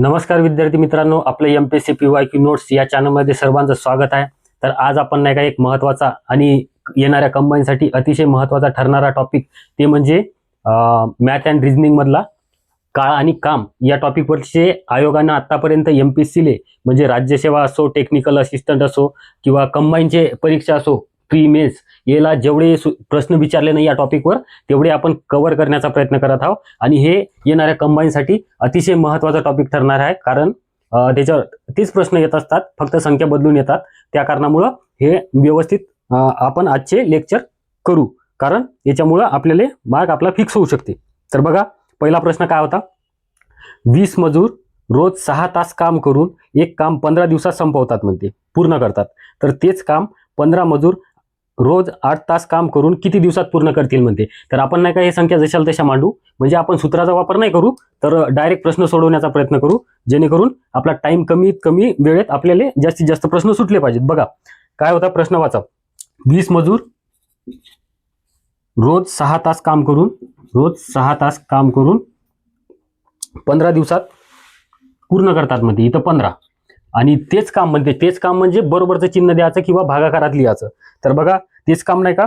नमस्कार विद्यार्थी मित्रांनो आपलं M P S C P Y Q notes या चॅनलमध्ये सर्वांचं स्वागत आहे. तर आज आपण नाही का एक महत्त्वाचा आणि येणाऱ्या कंबाईनसाठी अतिशय महत्त्वाचा ठरणारा टॉपिक ते म्हणजे मॅथ अँड रिझनिंगमधला काळ आणि काम. या टॉपिकवरचे आयोगानं आत्तापर्यंत एम पी एस सीले म्हणजे राज्यसेवा असो टेक्निकल असिस्टंट असो किंवा कंबाईनचे परीक्षा असो प्री मेन्स याला जेवढे सु- प्रश्न विचारले नाही या टॉपिकवर तेवढे आपण कव्हर करण्याचा प्रयत्न करत आहोत. आणि हे येणाऱ्या कंबाईनसाठी अतिशय महत्त्वाचा टॉपिक ठरणार आहे. कारण त्याच्यावर तीच प्रश्न येत असतात फक्त संख्या बदलून येतात. त्या कारणामुळं हे व्यवस्थित आपण आजचे लेक्चर करू. कारण याच्यामुळं आपल्याला मार्क आपला फिक्स होऊ शकते. तर बघा पहिला प्रश्न काय होता? वीस मजूर रोज सहा तास काम करून एक काम पंधरा दिवसात संपवतात म्हणते पूर्ण करतात. तर तेच काम पंधरा मजूर रोज आठ तास काम करून किती दिवसात पूर्ण करतील म्हणते. तर आपण नाही का हे संख्या जशाल तशा मांडू. म्हणजे आपण सूत्राचा वापर नाही करू तर डायरेक्ट प्रश्न सोडवण्याचा प्रयत्न करू. जेणेकरून आपला टाइम कमीत कमी वेळेत आपल्याला जास्तीत जास्त प्रश्न सुटले पाहिजेत. बघा काय होता प्रश्न वाचा. वीस मजूर रोज सहा तास काम करून रोज सहा तास काम करून पंधरा दिवसात पूर्ण करतात म्हणते. इथं पंधरा. आणि तेच काम म्हणते तेच काम म्हणजे बरोबरचं चिन्ह द्यायचं किंवा भागाकारात लिहायचं. तर बघा तेच काम नाही का?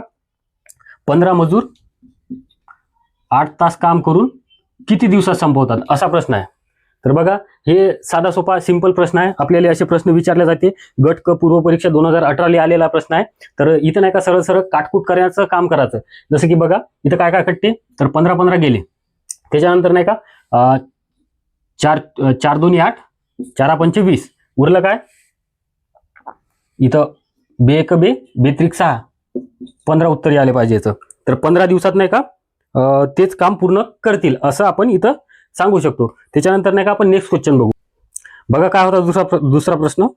पंधरा मजूर आठ तास काम करून किती दिवसात संपवतात? असा प्रश्न आहे. तर बघा हे साधा सोपा सिंपल प्रश्न आहे. आपल्याला असे प्रश्न विचारले जाते. गट क पूर्व परीक्षा दोन हजार अठराला आलेला प्रश्न आहे. तर इथं नाही का सरळ सरळ काटकूट करायचं काम करायचं. जसं की बघा इथं काय काय कटते तर पंधरा पंधरा गेले. त्याच्यानंतर नाही का चार चार दोन्ही आठ चारा पंचे वीस. उरलं काय? इथं बे एक बे बेत्रिक सहा. पंधरा उत्तर आले पाहिजे याचं. तर पंधरा दिवसात नाही का तेच काम पूर्ण करतील असं आपण इथं सांगू शकतो. त्याच्यानंतर नाही का आपण नेक्स्ट क्वेश्चन बघू. बघा काय होता दुसरा प्र- दुसरा प्रश्न.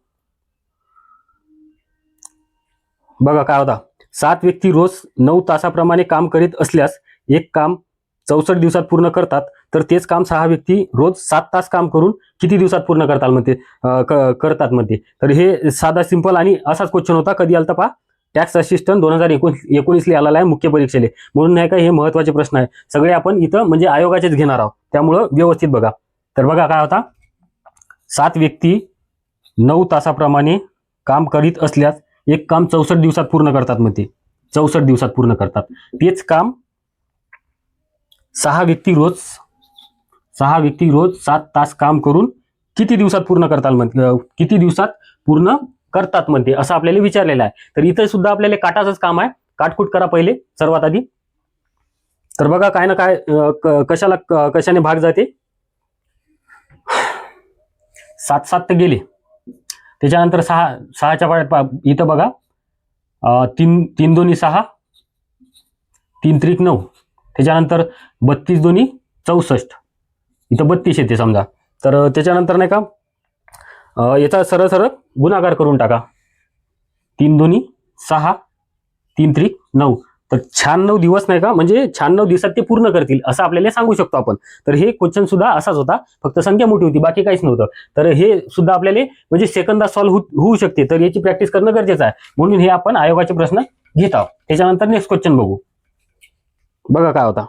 बघा काय होता. सात व्यक्ती रोज नऊ तासाप्रमाणे काम करीत असल्यास एक काम चौसष्ट दिवसात पूर्ण करतात तर तेच काम सहा व्यक्ती रोज सात तास काम करून किती दिवसात पूर्ण करतात म्हणते? करतात म्हणते. तर हे साधा सिंपल आणि असाच क्वेश्चन होता. कधी आलता पहा? टॅक्स असिस्टंट दोन हजार एकोणीस एकोणीसले आलेला आहे मुख्य परीक्षेले. म्हणून नाही का हे महत्त्वाचे प्रश्न आहे. सगळे आपण इथं म्हणजे आयोगाचेच घेणार आहोत. त्यामुळं व्यवस्थित बघा. तर बघा काय होता? सात व्यक्ती नऊ तासाप्रमाणे काम करीत असल्यास एक काम चौसष्ट दिवसात पूर्ण करतात म्हणते. चौसष्ट दिवसात पूर्ण करतात. तेच काम सहा व्यक्ती रोज सहा व्यक्ती रोज सात तास काम करून किती दिवसात पूर्ण करतात म्हणते किती दिवसात पूर्ण करतात म्हणते असं आपल्याला विचारलेलं आहे. तर इथं सुद्धा आपल्याला काटाचंच काम आहे. काटकूट करा पहिले सर्वात आधी. तर बघा काय ना काय क- कशाला कशाने भाग जाते? सात सात तर गेले. त्याच्यानंतर सहा सहाच्या पाड्यात इथं बघा. तीन तीन दोन्ही सहा. तीन त्रिक नऊ. त्याच्यानंतर बत्तीस दोन्ही चौसष्ट. इथं बत्तीस येते समजा. तर त्याच्यानंतर नाही का याचा सरळ सरळ गुणाकार करून टाका. तीन दोन्ही सहा तीन त्रिक नऊ. तर शहाण्णव दिवस नाही का म्हणजे शहाण्णव दिवसात ते पूर्ण करतील असं आपल्याला सांगू शकतो आपण. तर हे क्वेश्चन सुद्धा असाच होता फक्त संख्या मोठी होती बाकी काहीच नव्हतं. तर हे सुद्धा आपल्याला म्हणजे सेकंदा सॉल्व्ह होऊ शकते. तर याची प्रॅक्टिस करणं गरजेचं आहे. म्हणून हे आपण आयोगाचे प्रश्न घेत आहोत. त्याच्यानंतर नेक्स्ट क्वेश्चन बघू. बघा काय होता.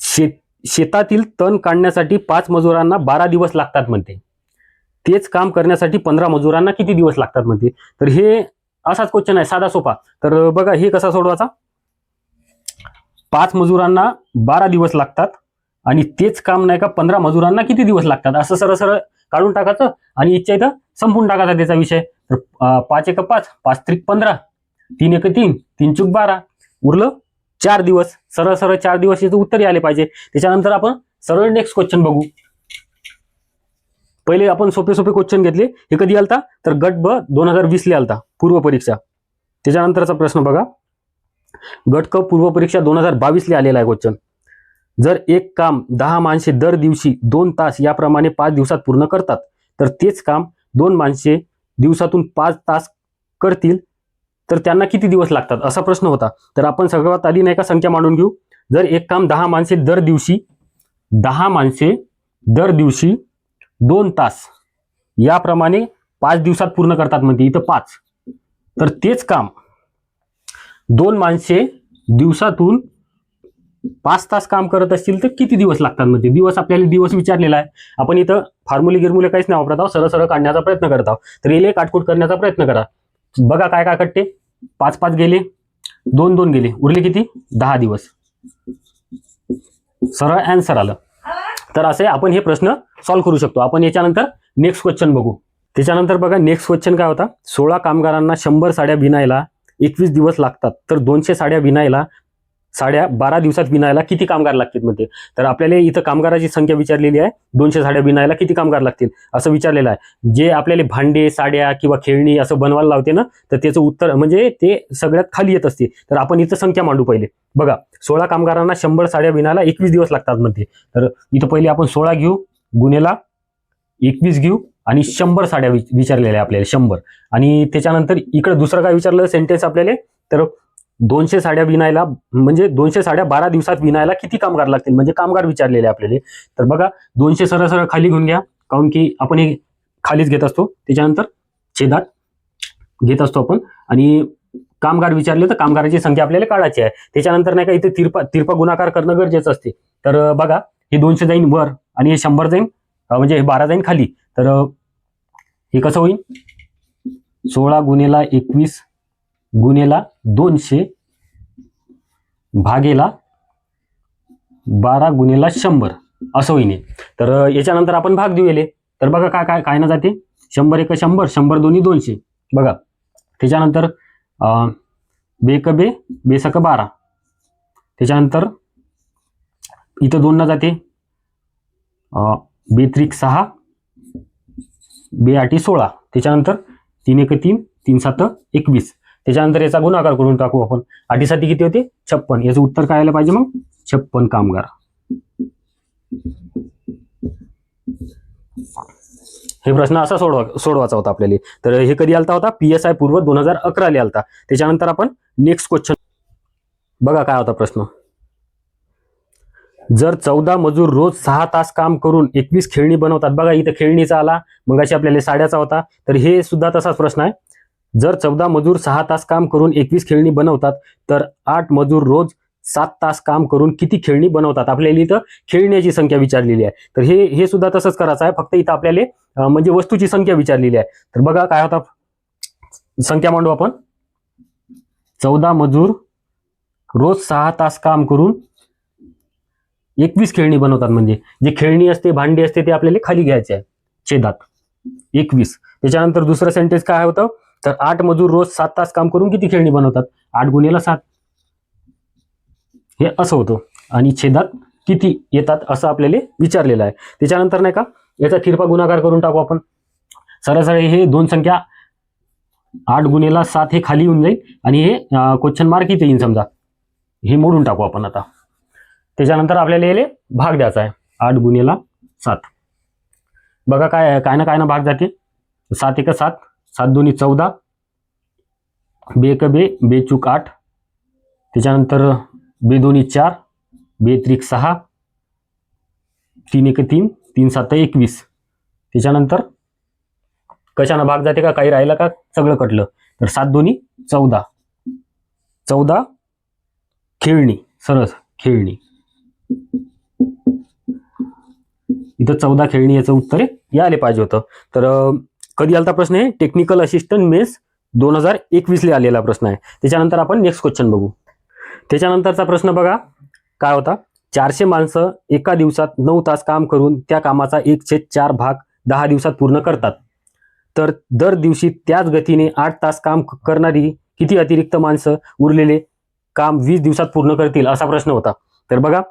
शेत शेतातील तण काढण्यासाठी पाच मजुरांना बारा दिवस लागतात म्हणते. तेच काम करण्यासाठी पंधरा मजुरांना किती दिवस लागतात म्हणते. तर हे असाच क्वेश्चन आहे साधा सोपा. तर बघा हे कसा सोडवायचा? पाच मजुरांना बारा दिवस लागतात आणि तेच काम नाही का पंधरा मजुरांना किती दिवस लागतात? असं सरळ सरळ काढून टाकायचं आणि इच्छा इथं संपून टाकायचा त्याचा विषय. तर पाच एक पाच पाच त्रिक पंधरा तीन एक तीन तीन चूक बारा उरलं चार दिवस. सरळ सरळ चार दिवस याचं उत्तर आले पाहिजे. त्याच्यानंतर आपण सरळ नेक्स्ट क्वेश्चन बघू. पहिले आपण सोपे सोपे क्वेश्चन घेतले. हे कधी आलता? तर गट ब दोन हजार वीसला आलता पूर्व परीक्षा. त्याच्यानंतरचा प्रश्न बघा. गट क पूर्व परीक्षा दोन हजार बावीसला आलेला आहे क्वेश्चन जर एक काम दहा माणसे दर दिवशी दोन तास याप्रमाणे पाच दिवसात पूर्ण करतात तर तेच काम दोन माणसे दिवसातून पाच तास करतील. तर त्यांना किती दिवस लागतात? असा प्रश्न होता. तर आपण सगळ्यात आधी नाही का संख्या मांडून घेऊ. जर एक काम दहा माणसे दर दिवशी दहा माणसे दर दिवशी दोन तास याप्रमाणे पाच दिवसात पूर्ण करतात म्हणते. इथं पाच. तर तेच काम दोन माणसे दिवसातून पाच तास काम करत असतील तर किती दिवस लागतात म्हणजे दिवस आपल्याला दिवस विचारलेला आहे. आपण इथं फॉर्म्युले गिरमुले काहीच नाही वापरत आहोत. सरळ सरळ काढण्याचा प्रयत्न करत आहोत. तर येले काटकूट करण्याचा प्रयत्न करा. बघा काय काय कटते पाच पाच गेले दोन दोन गेले. उरले किती? दहा दिवस. सरळ अँसर आलं. तर असे आपण हे प्रश्न सॉल्व्ह करू शकतो. आपण याच्यानंतर नेक्स्ट क्वेश्चन बघू. त्याच्यानंतर बघा नेक्स्ट क्वेश्चन काय होता? सोळा कामगारांना शंभर साड्या विनायला एकवीस दिवस लागतात. तर दोनशे साड्या विनायला साड्या बारा दिवसात विणायला किती कामगार लागतील मध्ये तर आपल्याला इथं कामगाराची संख्या विचारलेली आहे. दोनशे साड्या विणायला किती कामगार लागतील? असं विचारलेलं आहे. जे आपल्याला भांडे साड्या किंवा खेळणी असं बनवायला लावते ना तर त्याचं उत्तर म्हणजे ते सगळ्यात खाली येत असते तर आपण इथं संख्या मांडू पहिले. बघा सोळा कामगारांना शंभर साड्या विणायला एकवीस दिवस लागतात मध्ये तर इथं पहिले आपण सोळा घेऊ गुन्हेला एकवीस घेऊ आणि शंभर साड्या विचारलेल्या आपल्याला शंभर. आणि त्याच्यानंतर इकडे दुसरं काय विचारलं? सेंटेन्स आपल्याला? तर दोनशे साड्या विणायला म्हणजे दोनशे साड्या बारा दिवसात विणायला किती कामगार लागतील? म्हणजे कामगार विचारलेले आपल्याला. तर बघा दोनशे सरळ सरळ खाली घेऊन घ्या. काऊन की आपण हे खालीच घेत असतो. त्याच्यानंतर छेदात घेत असतो आपण. आणि कामगार विचारले तर कामगाराची संख्या आपल्याला काढायची आहे. त्याच्यानंतर नाही का इथे तिरपा तिरपा गुणाकार करणं गरजेचं असते. तर बघा हे दोनशे जाईन वर आणि हे शंभर जाईन म्हणजे हे बारा जाईन खाली. तर हे कसं होईल? सोळा गुन्हेला एकवीस गुन्हेला दोनशे भागेला बारा गुन्हेला शंभर असं होईने तर याच्यानंतर आपण भाग देऊ येले तर बघा काय काय काय ना जाते? शंभर एक शंभर शंभर दोन्ही दोनशे. बघा. त्याच्यानंतर बेक बे बेसक बारा. त्याच्यानंतर इथं दोन ना जाते. बेत्रिक सहा बे आठी सोळा. त्याच्यानंतर तीन एक तीन तीन सात एकवीस त्याच्यानंतर याचा गुणाकार करून टाकू आपण. आठीसाठी किती होते? छप्पन. याचं उत्तर काय आलं पाहिजे मग? छप्पन कामगार. हे प्रश्न असा सोडवा सोडवायचा होता आपल्याला. तर हे कधी आलता होता? पी एस आय पूर्व दोन हजार अकराला आलता. त्याच्यानंतर आपण नेक्स्ट क्वेश्चन बघा काय होता प्रश्न. जर चौदा मजूर रोज सहा तास काम करून एकवीस खेळणी बनवतात. बघा इथं खेळणीचा आला मग अशी आपल्याला साड्याचा होता. तर हे सुद्धा तसाच प्रश्न आहे. जर चौदा मजूर सहा तास काम करून एकवीस खेळणी बनवतात तर आठ मजूर रोज सात तास काम करून किती खेळणी बनवतात? आपल्याला इथं खेळण्याची संख्या विचारलेली आहे. तर हे हे सुद्धा तसंच करायचं आहे. फक्त इथं आपल्याला म्हणजे वस्तूची संख्या विचारलेली आहे. तर बघा काय होता संख्या मांडू आपण. चौदा मजूर रोज सहा तास काम करून एकवीस खेळणी बनवतात. म्हणजे जे खेळणी असते भांडी असते ते आपल्याला खाली घ्यायचे आहे. छेदात. एकवीस. त्याच्यानंतर दुसरं सेंटेन्स काय होतं? तर आठ मजूर रोज सात तास काम करून किती खेळणी बनवतात? आठ गुन्हेला सात. हे असं होतं. आणि छेदात किती येतात असं आपल्याला विचारलेलं आहे. त्याच्यानंतर नाही का याचा तिरपा गुणाकार करून टाकू आपण. सरासरी हे दोन संख्या आठ गुन्हेला सात हे खाली येऊन जाईल. आणि हे क्वेश्चन मार्क इथे येईल समजा. हे मोडून टाकू आपण आता. त्याच्यानंतर आपल्याला याले भाग द्यायचा आहे. आठ गुन्हेला सात. बघा काय काय ना काय ना भाग जाते सात एक सात. सात दोन्ही चौदा. बे बे बेचूक आठ. त्याच्यानंतर बे दोन्ही चार बे त्रिक सहा. तीन एक तीन तीन सात एकवीस. त्याच्यानंतर कशानं भाग जाते का? काही राहिलं का? सगळं कटलं. तर सात दोन्ही चौदा. चौदा खेळणी. सरस खेळणी. इथं चौदा खेळणी याचं उत्तर यायला पाहिजे होतं. तर कधी आलता प्रश्न आहे टेक्निकल असिस्टंट मेस दोन हजार एकवीसला आलेला प्रश्न आहे. त्याच्यानंतर आपण नेक्स्ट क्वेश्चन बघू. त्याच्यानंतरचा प्रश्न बघा. काय होता? चारशे माणसं एका दिवसात नऊ तास काम करून त्या कामाचा एक छेद चार भाग दहा दिवसात पूर्ण करतात. तर दर दिवशी त्याच गतीने आठ तास काम करणारी किती अतिरिक्त माणसं उरलेले काम वीस दिवसात पूर्ण करतील असा प्रश्न होता. तर बघा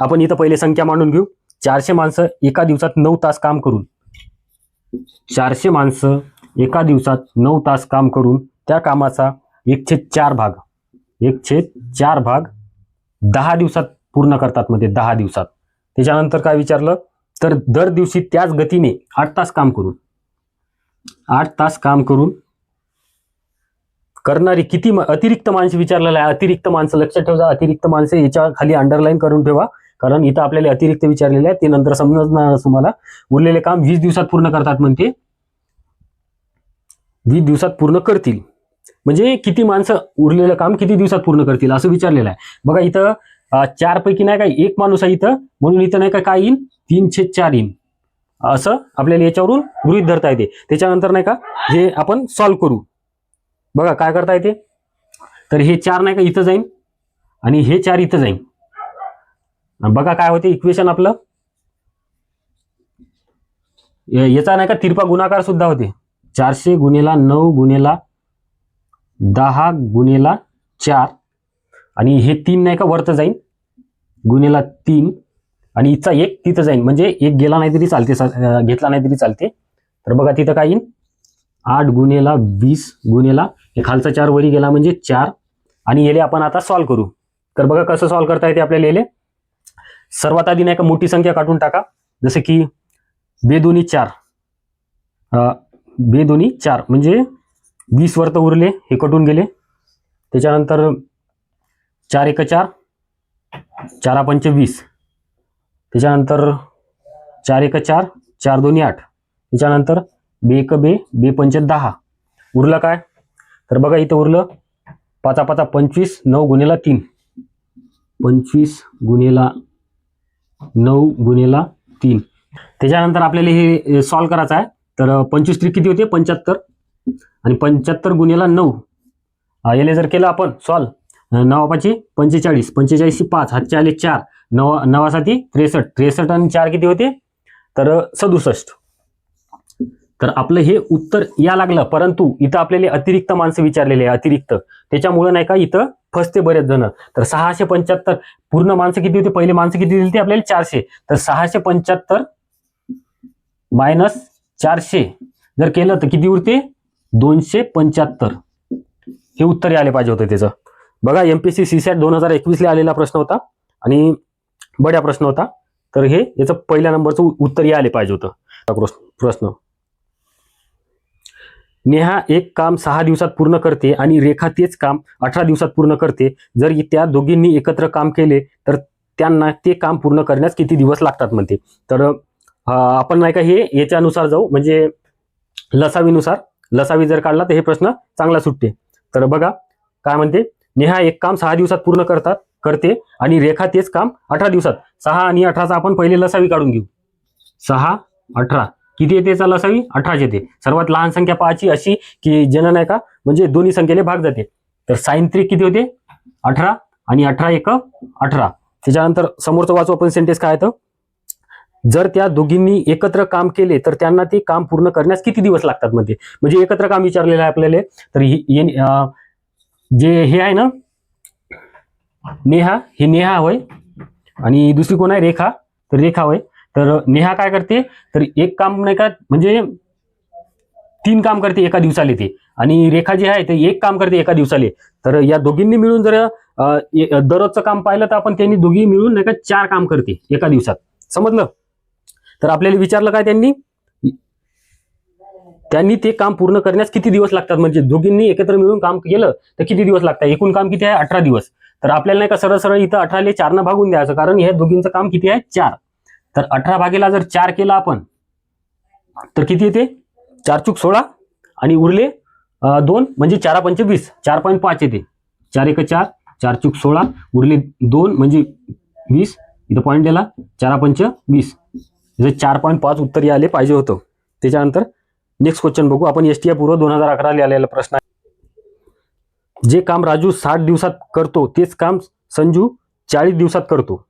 आपण इथं पहिले संख्या मांडून घेऊ. चारशे माणसं एका दिवसात नऊ तास काम करून चारशे माणसं एका दिवसात नऊ तास काम करून त्या कामाचा एक छेद चार भाग एक छेद चार भाग दहा दिवसात पूर्ण करतात. मध्ये दहा दिवसात. त्याच्यानंतर काय विचारलं? तर दर दिवशी त्याच गतीने आठ तास काम करून आठ तास काम करून करणारी किती अतिरिक्त माणसं विचारलेलं आहे. अतिरिक्त माणसं लक्षात ठेवा. अतिरिक्त माणसं याच्या खाली अंडरलाईन करून ठेवा. कारण इथं आपल्याला अतिरिक्त विचारलेले आहे ते नंतर समजणार तुम्हाला. उरलेले काम वीस दिवसात पूर्ण करतात म्हणते. वीस दिवसात पूर्ण करतील. म्हणजे किती माणसं उरलेलं काम किती दिवसात पूर्ण करतील असं विचारलेलं आहे. बघा इथं चार पैकी नाही का एक माणूस आहे इथं. म्हणून इथं नाही का काय येईन? तीनशे चार येईन. असं आपल्याला याच्यावरून गृहित धरता येते. त्याच्यानंतर नाही का हे आपण सॉल्व करू. बघा काय करता येते? तर हे चार नाही का इथं जाईन. आणि हे चार इथं जाईन. बघा काय होते इक्वेशन आपलं. याचा नाही का तिरपा गुणाकार सुद्धा होते. चारशे गुणेला नऊ गुणेला दहा गुणेला चार. आणि हे तीन नाही का वरतं जाईन. गुणेला तीन. आणि इथचा एक तिथं जाईन. म्हणजे एक गेला नाही तरी चालते घेतला नाही तरी चालते. तर बघा तिथं काय येईन? आठ गुणेला वीस गुणेला हे खालचा चार वरी गेला म्हणजे चार. आणि याले आपण आता सॉल्व्ह करू. तर बघा कसं सॉल्व्ह करता येते आपल्याला याले? सर्वात आधी नाही का मोठी संख्या काढून टाका. जसं की बेदोनी चार. बेदोनी चार म्हणजे वीस वर उरले हे कटून गेले. त्याच्यानंतर चार एक चार चारा पंच वीस. त्याच्यानंतर चार एक चार चार दोन्ही आठ. त्याच्यानंतर बे एक बे बे पंच दहा. उरलं काय? तर बघा इथं उरलं पाचा पाचा पंचवीस नऊ गुन्हेला तीन. पंचवीस गुन्हेला नऊ गुन्हेला तीन. त्याच्यानंतर आपल्याला हे सॉल्व करायचं आहे. तर पंचवीस त्रिक किती होते? पंच्याहत्तर. आणि पंच्याहत्तर गुन्हेला नऊ. याला याले जर केलं आपण सॉल्व नवापाची पंचेचाळीस. पंचेचाळीसची पाच हातचे आले चार. नवा नवासाठी त्रेसष्ट. त्रेसष्ट आणि चार किती होते? तर सदुसष्ट. तर आपलं हे उत्तर या लागलं परंतु इथं आपल्याला अतिरिक्त माणसं विचारलेले आहे अतिरिक्त. त्याच्यामुळे नाही का इथं फसते बरेच जण. तर सहाशे पंच्याहत्तर पूर्ण माणसं किती होती? पहिले माणसं किती दिली होती आपल्याला? चारशे. तर सहाशे पंच्याहत्तर मायनस चारशे. जर केलं तर किती उरते? दोनशे पंच्याहत्तर. हे उत्तर आले पाहिजे होतं त्याचं. बघा एमपीसी सी सॅट दोन हजार एकवीसला आलेला प्रश्न होता आणि बड्या प्रश्न होता. तर हे याचं पहिल्या नंबरचं उत्तर आले पाहिजे होतं. प्रश्न. नेहा एक काम सहा दिवसात पूर्ण करते आणि रेखा तेच काम अठरा दिवसात पूर्ण करते. जर त्या दोघींनी एकत्र काम केले तर त्यांना ते काम पूर्ण करण्यास किती दिवस लागतात म्हणते. तर आपण नाही का हे याच्यानुसार जाऊ. म्हणजे लसावीनुसार. लसावी जर काढला तर हे प्रश्न चांगला सुटते. तर बघा काय म्हणते? नेहा एक काम सहा दिवसात पूर्ण करतात करते आणि रेखा तेच काम अठरा दिवसात. सहा आणि अठराचा आपण पहिले लसावी काढून घेऊ. सहा अठरा. किती येते? चाल असावी अठराच येते. सर्वात लहान संख्या पाहायची अशी की जनन आहे का? म्हणजे दोन्ही संख्येने भाग जाते. तर साईन त्रिक किती होते? अठरा आणि अठरा एक अठरा. त्याच्यानंतर समोरचं वाचू आपण सेंटेन्स काय येतं? जर त्या दोघींनी एकत्र काम केले तर त्यांना ते काम पूर्ण करण्यास किती दिवस लागतात मध्ये? म्हणजे एकत्र काम विचारलेलं आहे आपल्याला तर ही- जे हे आहे ना नेहा हे नेहा होय. आणि दुसरी कोण आहे? रेखा. तर रेखा होय. तर नेहा काय करते? तर एक काम नाही का म्हणजे तीन काम करते एका दिवसाले ते. आणि रेखा जे आहे ते एक काम करते एका दिवसाले. तर या दोघींनी मिळून जर दररोजचं काम पाहिलं तर आपण त्यांनी दोघी मिळून नाही का चार काम करते एका दिवसात. समजलं? तर आपल्याला विचारलं काय त्यांनी? त्यांनी ते काम पूर्ण करण्यास किती दिवस लागतात? म्हणजे दोघींनी एकत्र मिळून काम केलं तर किती दिवस लागतात? एकूण काम किती आहे? अठरा दिवस. तर आपल्याला नाही का सरळ सरळ इथं अठराले चारनं भागून द्यायचं. कारण ह्या दोघींचं काम किती आहे? चार. तर अठरा भागेला जर चार केला आपण तर किती येते? चार चूक सोळा. आणि उरले दोन म्हणजे चारा पंच वीस. चार पॉईंट पाच येते. चार एक चार चार चूक सोळा. उरले दोन म्हणजे वीस. इथं पॉईंट दिला. चारा पंच वीस. जे चार पॉईंट पाच उत्तर यायला पाहिजे होतं. त्याच्यानंतर नेक्स्ट क्वेश्चन बघू. आपण एस टी पूर्व दोन हजार अकराला आलेला प्रश्न आहे. जे काम राजू साठ दिवसात करतो तेच काम संजू चाळीस दिवसात करतो.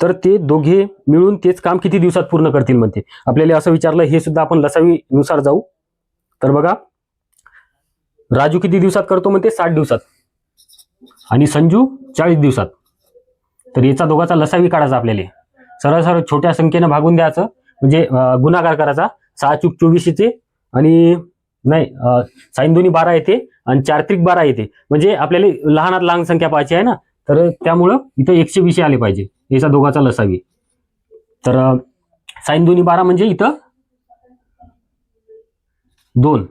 तर ते दोघे मिळून तेच काम किती दिवसात पूर्ण करतील म्हणते. आपल्याला असं विचारलं हे सुद्धा आपण लसावीनुसार जाऊ. तर बघा राजू किती दिवसात करतो म्हणते? साठ दिवसात. आणि संजू चाळीस दिवसात. तर याचा दोघाचा लसावी काढायचा आपल्याला. सरळ सरळ छोट्या संख्येनं भागून द्यायचं. म्हणजे गुन्हागार करायचा. सहा चूक चोवीस येते आणि नाही साईन दोन्ही बारा येते आणि चार त्रिक बारा येते. म्हणजे आपल्याला लहानात लहान संख्या पाहायची आहे ना? तर त्यामुळं इथं एकशे वीस आले पाहिजे. याचा दोघाचा लसावी तर साईन दोन्ही बारा म्हणजे इथं दोन.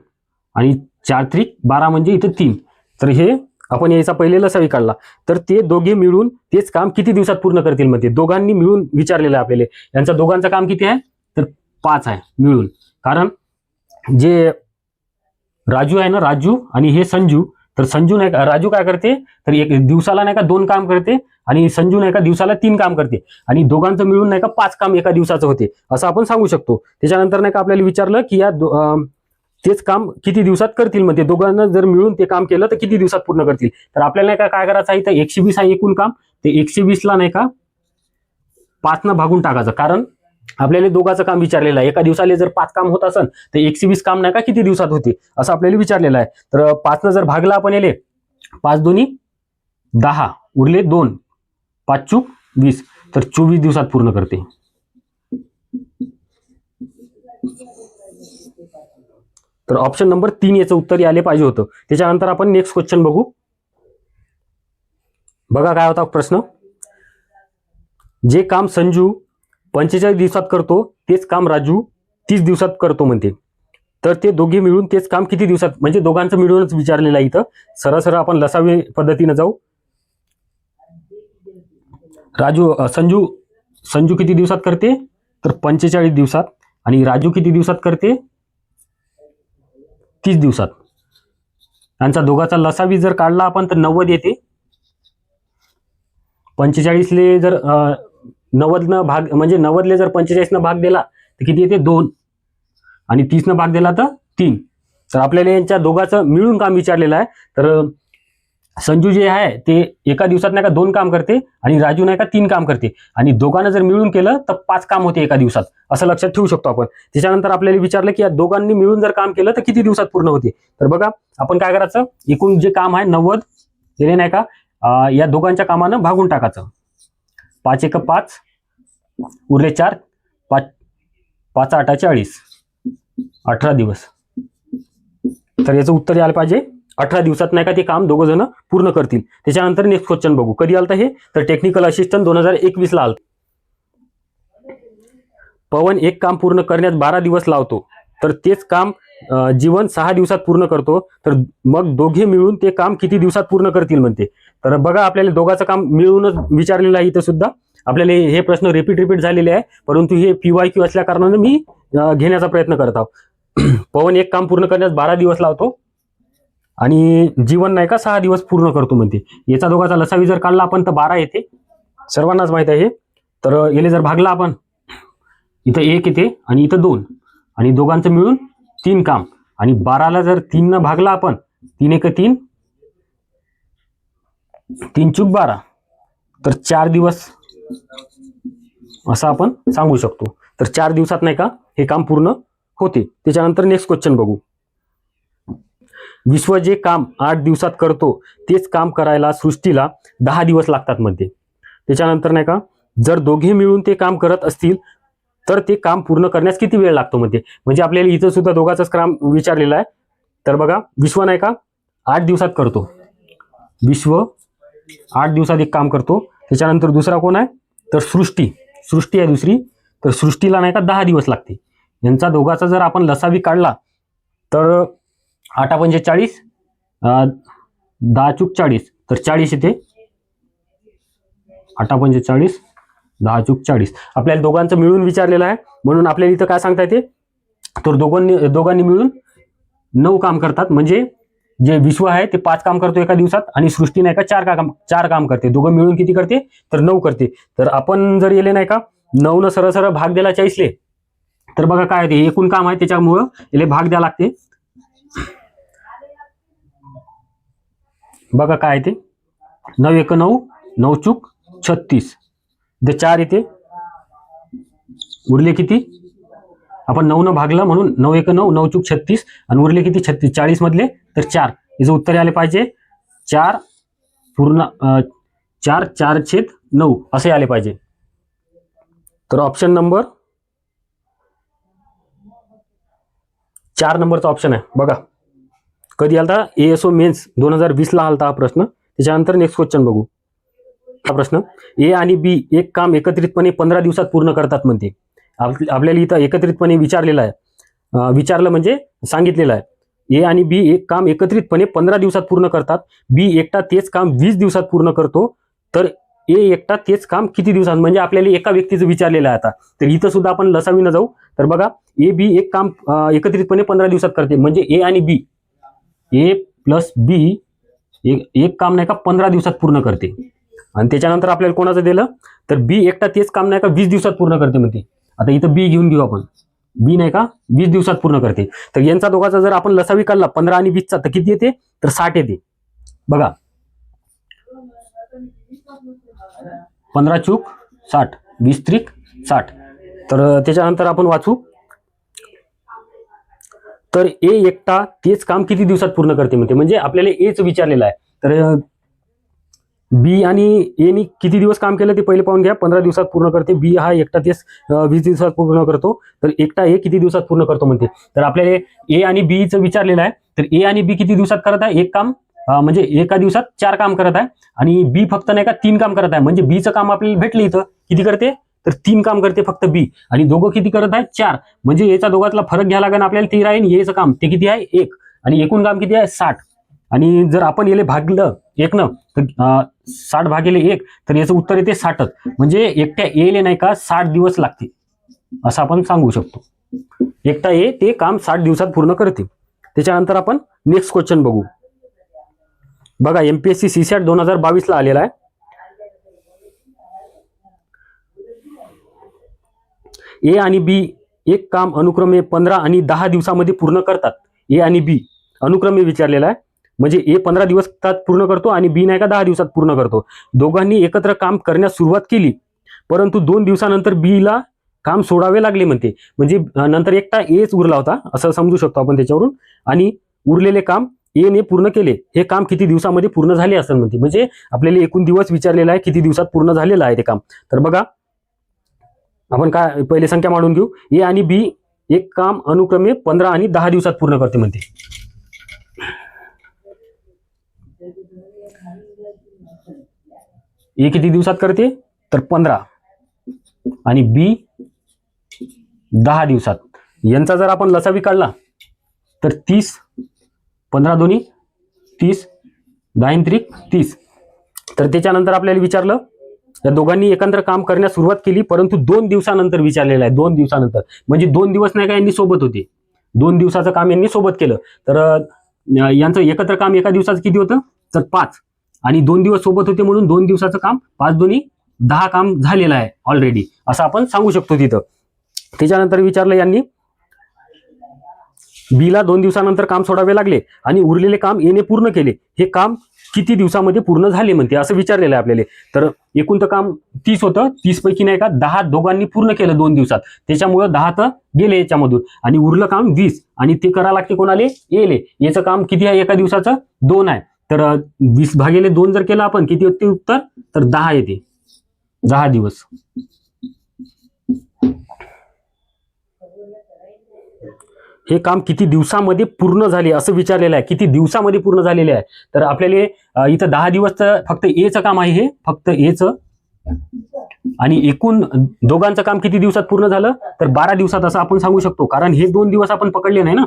आणि चार त्रिक बारा म्हणजे इथं तीन. तर हे आपण याचा पहिले लसावी काढला. तर ते दोघे मिळून तेच काम किती दिवसात पूर्ण करतील मध्ये दोघांनी मिळून विचारलेलं आहे आपल्याला. यांचं दोघांचं काम किती आहे? तर पाच आहे मिळून. कारण जे राजू आहे ना राजू आणि हे संजू तर संजू नाही का राजू काय करते? तर एक दिवसाला नाही का दोन काम करते आणि संजू नाही का दिवसाला तीन काम करते. आणि दोघांचं मिळून नाही का पाच काम एका दिवसाचं होते असं आपण सांगू शकतो. त्याच्यानंतर नाही का आपल्याला विचारलं की या दो- तेच काम किती दिवसात करतील? म्हणजे दोघांना जर मिळून ते काम केलं तर किती दिवसात पूर्ण करतील? तर आपल्याला नाही का काय करायचं आहे तर एकशे वीस आहे एकूण काम. ते एकशे वीसला नाही का पाचनं भागून टाकायचं. कारण आपल्याला दोघांचं काम विचारलेलं आहे. एका दिवसाला जर पाच काम होत असेल तर एकशे वीस काम नाही का किती दिवसात होते? असं आपल्याला विचारलेलं आहे. तर पाचनं जर भागला आपण येले पाच दोन्ही दहा उरले दोन पाच चूक वीस. तर चोवीस दिवसात पूर्ण करते. तर ऑप्शन नंबर तीन याचं उत्तर आले पाहिजे होतं. त्याच्यानंतर आपण नेक्स्ट क्वेश्चन बघू. बघा काय होता प्रश्न. जे काम संजू पंचेचाळीस दिवसात करतो तेच काम राजू तीस दिवसात करतो म्हणते. तर ते दोघे मिळून तेच काम किती दिवसात? म्हणजे दोघांचं मिळूनच विचारलेलं आहे इथं. सरळ सरळ आपण लसावी पद्धतीनं जाऊ. राजू संजू संजू किती दिवसात करते? तर पंचेचाळीस दिवसात. आणि राजू किती दिवसात करते? तीस दिवसात. त्यांचा दोघाचा लसावी जर काढला आपण तर नव्वद येते. पंचेचाळीसले जर नव्वदनं भाग म्हणजे नव्वदले जर पंचेचाळीसनं भाग दिला तर किती येते? दोन. आणि तीसनं भाग दिला तर तीन. तर आपल्याला यांच्या दोघाचं मिळून काम विचारलेलं आहे. तर संजू जे आहे ते एका दिवसात नाही का दोन काम करते आणि राजू नाही का तीन काम करते. आणि दोघांना जर मिळून केलं तर पाच काम होते एका दिवसात. असं लक्षात ठेवू शकतो आपण. त्याच्यानंतर आपल्याला विचारलं की या दोघांनी मिळून जर काम केलं तर किती दिवसात पूर्ण होते? तर बघा आपण काय करायचं? एकूण जे काम आहे नव्वद ते नाही का या दोघांच्या कामानं भागून टाकायचं. पाच एक पाच उरले चार पाच पाच आठा चाळीस. अठरा दिवस. तर याचं उत्तर यायला पाहिजे. अठरा दिवसात नाही का ते काम दोघं जण पूर्ण करतील. त्याच्यानंतर नेक्स्ट क्वेश्चन बघू. कधी आलता हे? तर टेक्निकल असिस्टंट दोन हजार एकवीस ला आलत. पवन एक काम पूर्ण करण्यात बारा दिवस लावतो. तर तेच काम जीवन सहा दिवसात पूर्ण करतो. तर मग दोघे मिळून ते काम किती दिवसात पूर्ण करतील म्हणते? तर बघा आपल्याला दोघांचं काम मिळूनच विचारलेलं आहे इथं सुद्धा. आपल्याला हे प्रश्न रिपीट रिपीट झालेले आहे. परंतु हे पीवाय क्यू असल्या कारणाने मी घेण्याचा प्रयत्न करत आहोत पवन एक काम पूर्ण करण्यास बारा दिवस लावतो. आणि जीवन नाही का सहा दिवस पूर्ण करतो म्हणते. याचा दोघाचा लसावी जर काढला आपण तर बारा येते. सर्वांनाच माहीत आहे हे. तर याले जर भागला आपण इथं एक येते आणि इथं दोन. आणि दोघांचं मिळून तीन काम. आणि बाराला जर तीननं भागला आपण तीन एक तीन तीन चूक बारा. तर चार दिवस असं आपण सांगू शकतो. तर चार दिवसात नाही का हे काम पूर्ण होते. त्याच्यानंतर नेक्स्ट क्वेश्चन बघू. विश्व जे काम आठ दिवसात करतो तेच काम करायला सृष्टीला दहा दिवस लागतात मध्ये. त्याच्यानंतर नाही का जर दोघे मिळून ते काम करत असतील तर ते काम पूर्ण करण्यास किती वेळ लागतो मध्ये? म्हणजे आपल्याला इथं सुद्धा दोघाचाच काम विचारलेला आहे. तर बघा विश्व नाही का आठ दिवसात करतो. विश्व आठ दिवसात एक काम करतो. त्याच्यानंतर दुसरा कोण आहे? तर सृष्टी. सृष्टी आहे दुसरी. तर सृष्टीला नाही का दहा दिवस लागते. यांचा दोघाचा जर आपण लसावी काढला तर आठा पंचे चाळीस दहा चूक चाळीस तर चाळीस येते. आठा पंचे चाळीस दहा चूक चाळीस. आपल्याला दोघांचं मिळून विचारलेलं आहे. म्हणून आपल्याला इथं काय सांगता येते? तर दोघांनी दोघांनी मिळून नऊ काम करतात. म्हणजे जे विश्व आहे ते पाच काम करतो एका दिवसात आणि सृष्टी नाही का चार काम चार काम करते. दोघं मिळून किती करते? तर नऊ करते. तर आपण जर येले नाही का नऊ न सरळ सरळ भाग द्यायला चाळीसले तर बघा काय ते एकूण काम आहे त्याच्यामुळं याला भाग द्या लागते. बघा काय येते ते. नऊ एक नऊ नऊ चूक छत्तीस. इथे चार येते. उरले किती? आपण नऊ न भागलं म्हणून नऊ एक नऊ नऊ चूक छत्तीस. आणि उरले किती? छत्तीस. चाळीस मधले तर चार. याचं उत्तर आले पाहिजे. चार पूर्ण चार चार छेद नऊ असे आले पाहिजे. तर ऑप्शन नंबर चार नंबरचा ऑप्शन आहे. बघा. कधी आलता? एएसओ मेन्स दोन हजार वीसला आलता हा प्रश्न. त्याच्यानंतर नेक्स्ट क्वेश्चन बघू. हा प्रश्न. ए आणि बी एक काम एकत्रितपणे पंधरा दिवसात पूर्ण करतात म्हणते. आप- आपल्याला इथं एकत्रितपणे विचारलेलं आहे. विचारलं म्हणजे सांगितलेलं आहे. ए आणि बी एक काम एकत्रितपणे पंधरा दिवसात पूर्ण करतात. बी एकटा तेच काम वीस दिवसात पूर्ण करतो. तर ए एकटा तेच काम किती दिवसात? म्हणजे आपल्याला एका व्यक्तीचं विचारलेलं आहे आता. तर इथं सुद्धा आपण लसावीनं जाऊ. तर बघा ए बी एक काम एकत्रितपणे पंधरा दिवसात करते. म्हणजे ए आणि बी. ए प्लस बी एक एक काम नाही का पंधरा दिवसात पूर्ण करते. आणि त्याच्यानंतर आपल्याला कोणाचं दिलं? तर बी एकटा तेच काम नाही का वीस दिवसात पूर्ण करते म्हणते. आता इथं बी घेऊन घेऊ आपण. बी नाही का? वीस दिवसात पूर्ण करते. तर यांचा दोघांचा जर आपण लसावी काढला पंधरा आणि वीसचा तर किती येते? तर साठ येते. बघा. पंधरा चूक साठ. वीस त्रिक साठ. तर त्याच्यानंतर आपण वाचू. तर ए एकटा तेच काम किती दिवसात पूर्ण करते म्हणते. म्हणजे आपल्याला एच विचारलेलं आहे. तर बी आणि एनी किती दिवस काम केलं ते पहिले पाहून घ्या. पंधरा दिवसात पूर्ण करते. बी हा एकटा तेच वीस दिवसात पूर्ण करतो. तर एकटा ए किती दिवसात पूर्ण करतो म्हणते. तर आपल्याला ए आणि बीचं विचारलेलं आहे. तर ए आणि बी किती दिवसात करत आहे? एक काम म्हणजे एका दिवसात चार काम करत आहे. आणि बी फक्त नाही का तीन काम करत आहे. म्हणजे बीचं काम आपल्याला भेटलं इथं. किती करते? तर तीन काम करते फक्त बी आणि दोघं किती करत आहे? चार. म्हणजे याचा दोघातला फरक घ्यायला लागेल आपल्याला तेरा आहे आणि याचं काम. ते किती आहे? एक. आणि एकूण काम किती आहे? साठ. आणि जर आपण याला भागलं एक न तर साठ भागेले एक तर याचं उत्तर येते साठच. म्हणजे एकट्या येले नाही का साठ दिवस लागते असं आपण सांगू शकतो. एकटा ये ते काम साठ दिवसात पूर्ण करते त्याच्यानंतर आपण नेक्स्ट क्वेश्चन बघू. बघा एमपीएससी सीसॅट दोन हजार बावीसला आलेला आहे. ए आणि बी एक काम अनुक्रमे पंधरा आणि दहा दिवसामध्ये पूर्ण करतात. ए आणि बी अनुक्रमे विचारलेला आहे. म्हणजे ए पंधरा दिवसात पूर्ण करतो आणि बी नाही का दहा दिवसात पूर्ण करतो. दोघांनी एकत्र काम करण्यास सुरुवात केली. परंतु दोन दिवसानंतर बी ला काम सोडावे लागले म्हणते. म्हणजे नंतर एकटा एच उरला होता असं समजू शकतो आपण त्याच्यावरून. आणि उरलेले काम ए पूर्ण केले. हे काम किती दिवसामध्ये पूर्ण झाले असं म्हणते. म्हणजे आपल्याला एकूण दिवस विचारलेला आहे किती दिवसात पूर्ण झालेलं आहे ते काम. तर बघा आपण काय पहिले संख्या मांडून घेऊ. ए आणि बी एक काम अनुक्रमे पंधरा आणि दहा दिवसात पूर्ण करते म्हणते. ए किती दिवसात करते? तर पंधरा. आणि बी दहा दिवसात. यांचा जर आपण लसावी काढला तर तीस पंधरा दोन्ही तीस दहा त्रिक तीस. तर त्याच्यानंतर आपल्याला विचारलं या दोघांनी एकत्र काम करण्यास सुरुवात केली परंतु दोन दिवसानंतर विचारलेलं आहे दोन दिवसानंतर. म्हणजे दोन दिवस नाही का यांनी सोबत होते. दोन दिवसाचं काम यांनी सोबत केलं. तर यांचं एकत्र काम एका दिवसाचं किती होतं? तर पाच. आणि दोन दिवस सोबत होते म्हणून दोन दिवसाचं काम पाच दोन्ही दहा काम झालेलं आहे ऑलरेडी असं आपण सांगू शकतो तिथं. त्याच्यानंतर विचारलं यांनी बीला दोन दिवसानंतर काम सोडावे लागले आणि उरलेले काम येणे पूर्ण केले. हे काम किती दिवसामध्ये पूर्ण झाले? म्हणते असं विचारलेलं आहे आपल्याला. तर एकूण तर काम तीस होतं तीस पैकी नाही का दहा दोघांनी पूर्ण केलं दोन दिवसात. त्याच्यामुळं दहा तर गेले याच्यामधून. आणि उरलं काम वीस. आणि ते करा लागते कोणाले? येले. याचं काम किती आहे एका दिवसाचं? दोन आहे. तर वीस भागेले दोन जर केलं आपण किती होते उत्तर? तर दहा येते. दहा दिवस. हे काम किती दिवसामध्ये पूर्ण झाले असं विचारलेलं आहे. किती दिवसामध्ये पूर्ण झालेले आहे. तर आपल्याला इथं दहा दिवस तर फक्त एचं काम आहे हे. फक्त एचं आणि एकूण दोघांचं काम किती दिवसात पूर्ण झालं? तर बारा दिवसात असं आपण सांगू शकतो. कारण हे दोन दिवस आपण पकडले नाही ना.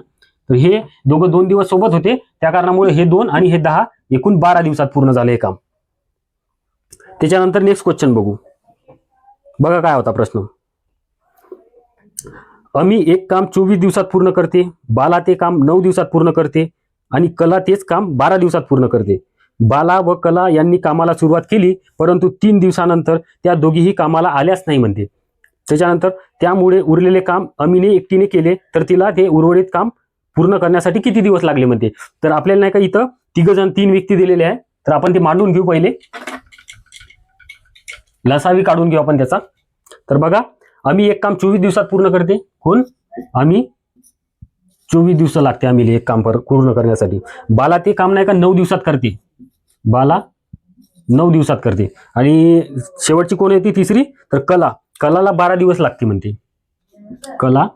तर हे दोघं दोन दिवस सोबत होते. त्या कारणामुळे हे दोन आणि हे दहा एकूण बारा दिवसात पूर्ण झालं हे काम. त्याच्यानंतर नेक्स्ट क्वेश्चन बघू. बघा काय होता प्रश्न. अमी एक काम चोवीस दिवसात पूर्ण करते बाला ते काम नऊ दिवसात पूर्ण करते आणि कला तेच काम बारा दिवसात पूर्ण करते. बाला व कला यांनी कामाला सुरुवात केली परंतु तीन दिवसानंतर त्या दोघीही कामाला आल्याच नाही म्हणते. त्याच्यानंतर त्यामुळे उरलेले काम अमीने एकटीने केले तर तिला ते उर्वरित काम पूर्ण करण्यासाठी किती दिवस लागले म्हणते? तर आपल्याला नाही का इथं तिघ जण तीन व्यक्ती दिलेले आहे. तर आपण ते मांडून घेऊ पहिले. लसावी काढून घेऊ आपण त्याचा. तर बघा आम्ही एक काम चोवीस दिवसात पूर्ण करते. कोण? आम्ही चोवीस दिवस लागते आम्ही एक काम पर- पूर्ण करण्यासाठी. बाला ते काम नाही का नऊ दिवसात करते. बाला नऊ दिवसात करते. आणि शेवटची कोण येते तिसरी? तर कला. कलाला बारा दिवस लागते म्हणते. कला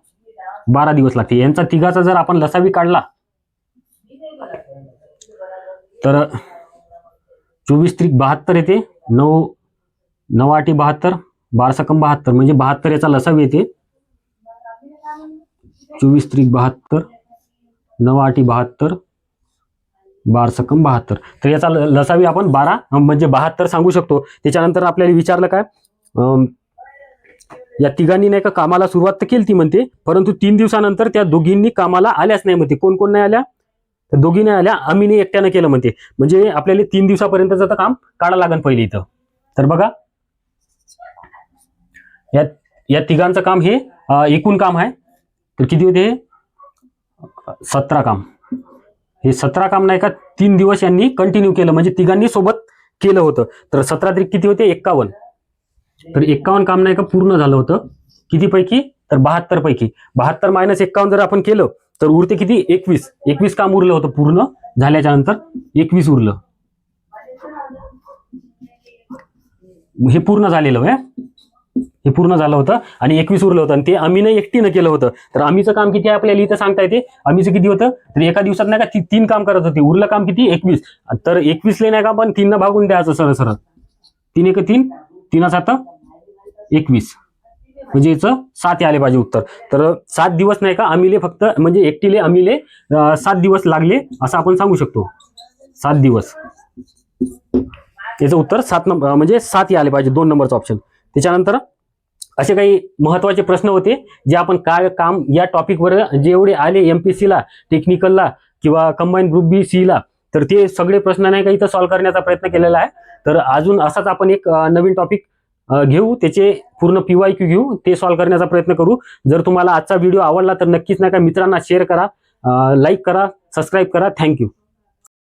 बारा दिवस लागते. यांचा तिघाचा जर आपण लसावी काढला तर चोवीस त्रिक बहात्तर येते. नऊ नऊ आठी बहात्तर बारसकम बहात्तर. म्हणजे बहात्तर याचा लसावी येते. चोवीस त्रिक बहात्तर नऊ आठी बहात्तर बारसकम बहात्तर. तर याचा लसावी आपण बारा म्हणजे बहात्तर सांगू शकतो. त्याच्यानंतर आपल्याला विचारलं काय? या तिघांनी नाही का कामाला सुरुवात तर केली ती म्हणते परंतु तीन दिवसानंतर त्या दोघींनी कामाला आल्याच नाही म्हणते. कोण कोण नाही आल्या? तर दोघी नाही आल्या. आम्हीने एकट्यानं केलं म्हणते. म्हणजे आपल्याला तीन दिवसापर्यंतचं आता काम काढा लागन पहिले इथं. तर बघा. या या तिघांचं काम हे एकूण काम आहे. तर किती होते हे? सतरा काम. हे सतरा काम नाही का तीन दिवस यांनी कंटिन्यू केलं. म्हणजे तिघांनी सोबत केलं होतं. तर सतरा तरी किती होते? एक्कावन्न तर एक्कावन्न काम नाही का पूर्ण झालं होतं. किती पैकी तर बहात्तर पैकी. बहात्तर मायनस एक्कावन्न जर आपण केलं तर उरते किती? एकवीस. एकवीस काम उरलं होतं पूर्ण. झाल्याच्यानंतर एकवीस उरलं. हे पूर्ण झालेलं आहे हे पूर्ण झालं होतं आणि एकवीस उरलं होतं. आणि ते आम्हीने एकटीनं केलं होतं. तर आम्हीचं काम किती आहे आपल्याला इथं सांगता येते? आम्हीचं किती होतं? तर एका दिवसात नाही का ती तीन काम करत होती. उरलं काम किती? एकवीस. तर एकवीसले नाही का पण तीननं भागून द्यायचं सरळ सरळ. तीन एक तीन? तीन सात एकवीस. म्हणजे याचं सात आले पाहिजे उत्तर. तर सात दिवस नाही का? आम्हीले फक्त म्हणजे एकटीले आम्हीले सात दिवस लागले असं आपण सांगू शकतो. सात दिवस. याचं उत्तर सात नंबर म्हणजे सात आले पाहिजे दोन नंबरचं ऑप्शन त्याच्यानंतर असे काही महत्त्वाचे प्रश्न होते जे आपण काय काम या टॉपिकवर जेवढे आले एम पी ला टेक्निकलला किंवा कंबाईन ग्रुप बी सी ला तर ते सगळे प्रश्न नाही का इथं सॉल्व्ह करण्याचा प्रयत्न केलेला आहे. तर अजून असाच आपण एक नवीन टॉपिक घेऊ. त्याचे पूर्ण पीवाय क्यू घेऊ. ते सॉल्व्ह करण्याचा प्रयत्न करू. जर तुम्हाला आजचा व्हिडिओ आवडला तर नक्कीच नाही का मित्रांना शेअर करा लाईक करा सबस्क्राईब करा. थँक्यू